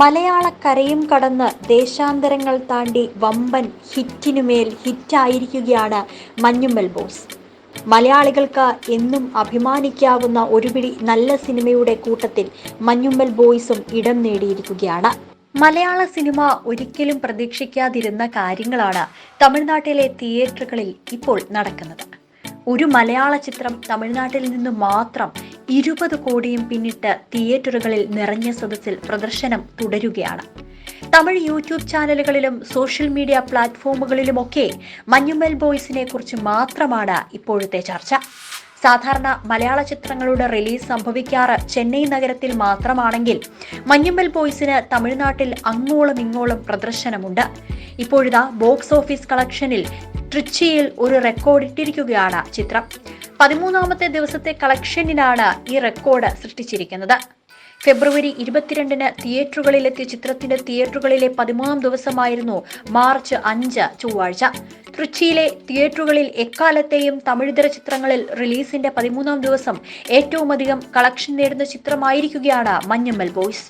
മലയാളക്കരയും കടന്ന് ദേശാന്തരങ്ങൾ താണ്ടി വമ്പൻ ഹിറ്റിനുമേൽ ഹിറ്റായിരിക്കുകയാണ് മഞ്ഞുമ്മൽ ബോസ് മലയാളികൾക്ക് എന്നും അഭിമാനിക്കാവുന്ന ഒരുപിടി നല്ല സിനിമയുടെ കൂട്ടത്തിൽ മഞ്ഞുമ്മൽ ബോയ്സും ഇടം നേടിയിരിക്കുകയാണ്. മലയാള സിനിമ ഒരിക്കലും പ്രതീക്ഷിക്കാതിരുന്ന കാര്യങ്ങളാണ് തമിഴ്നാട്ടിലെ തിയേറ്ററുകളിൽ ഇപ്പോൾ നടക്കുന്നത്. ഒരു മലയാള ചിത്രം തമിഴ്നാട്ടിൽ നിന്ന് മാത്രം ഇരുപത് കോടിയും പിന്നിട്ട് തിയേറ്ററുകളിൽ നിറഞ്ഞ സദസ്സിൽ പ്രദർശനം തുടരുകയാണ്. തമിഴ് യൂട്യൂബ് ചാനലുകളിലും സോഷ്യൽ മീഡിയ പ്ലാറ്റ്ഫോമുകളിലുമൊക്കെ മഞ്ഞുമ്മൽ ബോയ്സിനെ കുറിച്ച് മാത്രമാണ് ഇപ്പോഴത്തെ ചർച്ച. സാധാരണ മലയാള ചിത്രങ്ങളുടെ റിലീസ് സംഭവിക്കാറ് ചെന്നൈ നഗരത്തിൽ മാത്രമാണെങ്കിൽ മഞ്ഞുമ്മൽ ബോയ്സിന് തമിഴ്നാട്ടിൽ അങ്ങോളം ഇങ്ങോളം പ്രദർശനമുണ്ട്. ഇപ്പോഴിതാ ബോക്സ് ഓഫീസ് കളക്ഷനിൽ ട്രിച്ചിയിൽ ഒരു റെക്കോർഡ് ഇട്ടിരിക്കുകയാണ് ചിത്രം. പതിമൂന്നാമത്തെ ദിവസത്തെ കളക്ഷനിലാണ് ഈ റെക്കോർഡ് സൃഷ്ടിച്ചിരിക്കുന്നത്. ഫെബ്രുവരി ഇരുപത്തിരണ്ടിന് തിയേറ്ററുകളിലെത്തിയ ചിത്രത്തിന്റെ തിയേറ്ററുകളിലെ പതിമൂന്നാം ദിവസമായിരുന്നു മാർച്ച് അഞ്ച് ചൊവ്വാഴ്ച. തൃച്ചിയിലെ തിയേറ്ററുകളിൽ എക്കാലത്തെയും തമിഴ്തര ചിത്രങ്ങളിൽ റിലീസിന്റെ പതിമൂന്നാം ദിവസം ഏറ്റവുമധികം കളക്ഷൻ നേടുന്ന ചിത്രമായിരിക്കുകയാണ് മഞ്ഞമ്മൽ ബോയ്സ്.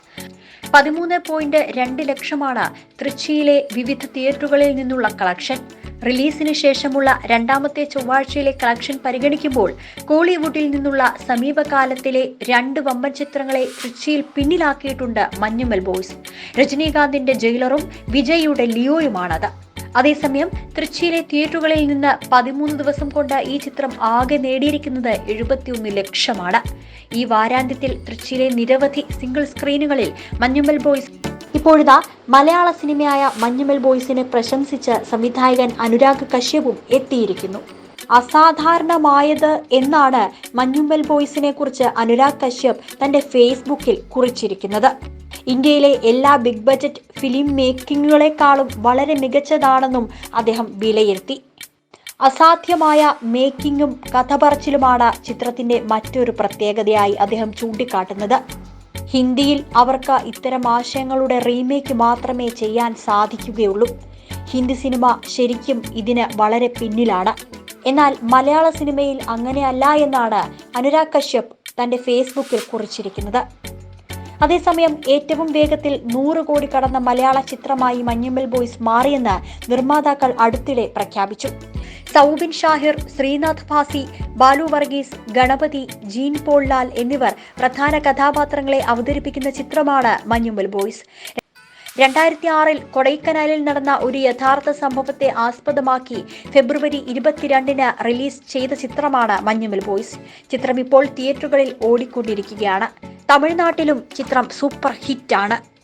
പതിമൂന്ന് പോയിന്റ് രണ്ട് ലക്ഷമാണ് തൃച്ചിയിലെ വിവിധ തിയേറ്ററുകളിൽ നിന്നുള്ള കളക്ഷൻ. റിലീസിന് ശേഷമുള്ള രണ്ടാമത്തെ ചൊവ്വാഴ്ചയിലെ കളക്ഷൻ പരിഗണിക്കുമ്പോൾ കോളിവുഡിൽ നിന്നുള്ള സമീപകാലത്തിലെ രണ്ട് വമ്പൻ ചിത്രങ്ങളെ തൃച്ചിയിൽ പിന്നിലാക്കിയിട്ടുണ്ട് മഞ്ഞുമൽ ബോയ്സ്. രജനീകാന്തിന്റെ ജയിലറും വിജയ്യുടെ ലിയോയുമാണത്. അതേസമയം തൃച്ചിയിലെ തിയേറ്ററുകളിൽ നിന്ന് പതിമൂന്ന് ദിവസം കൊണ്ട് ഈ ചിത്രം ആകെ നേടിയിരിക്കുന്നത് എഴുപത്തിയൊന്ന് ലക്ഷമാണ്. ഈ വാരാന്ത്യത്തിൽ തൃച്ചിയിലെ നിരവധി സിംഗിൾ സ്ക്രീനുകളിൽ മഞ്ഞുമൽ ബോയ്സ് ഇപ്പോഴിതാ മലയാള സിനിമയായ മഞ്ഞുമൽ ബോയ്സിനെ പ്രശംസിച്ച് സംവിധായകൻ അനുരാഗ് കശ്യപും എത്തിയിരിക്കുന്നു. അസാധാരണമായത് എന്നാണ് മഞ്ഞുമ്മൽ ബോയ്സിനെ കുറിച്ച് അനുരാഗ് കശ്യപ് തന്റെ ഫേസ്ബുക്കിൽ കുറിച്ചിരിക്കുന്നത്. ഇന്ത്യയിലെ എല്ലാ ബിഗ് ബജറ്റ് ഫിലിം മേക്കിങ്ങുകളെക്കാളും വളരെ മികച്ചതാണെന്നും അദ്ദേഹം വിലയിരുത്തി. അസാധ്യമായ മേക്കിങ്ങും കഥ പറച്ചിലുമാണ് ചിത്രത്തിന്റെ മറ്റൊരു പ്രത്യേകതയായി അദ്ദേഹം ചൂണ്ടിക്കാട്ടുന്നത്. ഹിന്ദിയിൽ അവർക്ക് ഇത്തരം ആശയങ്ങളുടെ റീമേക്ക് മാത്രമേ ചെയ്യാൻ സാധിക്കുകയുള്ളൂ. ഹിന്ദി സിനിമ ശരിക്കും ഇതിന് വളരെ പിന്നിലാണ്. എന്നാൽ മലയാള സിനിമയിൽ അങ്ങനെയല്ല എന്നാണ് അനുരാഗ് കശ്യപ് തന്റെ ഫേസ്ബുക്കിൽ കുറിച്ചിരിക്കുന്നത്. അതേസമയം ഏറ്റവും വേഗത്തിൽ നൂറ് കോടി കടന്ന മലയാള ചിത്രമായി മഞ്ഞുമ്മൽ ബോയ്സ് മാറിയെന്ന് നിർമ്മാതാക്കൾ അടുത്തിടെ പ്രഖ്യാപിച്ചു. സൗബിൻ ഷാഹിർ ശ്രീനാഥ് ഭാസി ബാലു വർഗീസ് ഗണപതി ജീൻ പോൾ ലാൽ എന്നിവർ പ്രധാന കഥാപാത്രങ്ങളെ അവതരിപ്പിക്കുന്ന ചിത്രമാണ് മഞ്ഞുമ്മൽ ബോയ്സ്. രണ്ടായിരത്തി ആറിൽ കൊടൈക്കനാലിൽ നടന്ന ഒരു യഥാർത്ഥ സംഭവത്തെ ആസ്പദമാക്കി ഫെബ്രുവരി ഇരുപത്തിരണ്ടിന് റിലീസ് ചെയ്ത ചിത്രമാണ് മഞ്ഞുമൽ ബോയ്സ്. ചിത്രം ഇപ്പോൾ തിയേറ്ററുകളിൽ ഓടിക്കൊണ്ടിരിക്കുകയാണ്. തമിഴ്നാട്ടിലും ചിത്രം സൂപ്പർ ഹിറ്റാണ്.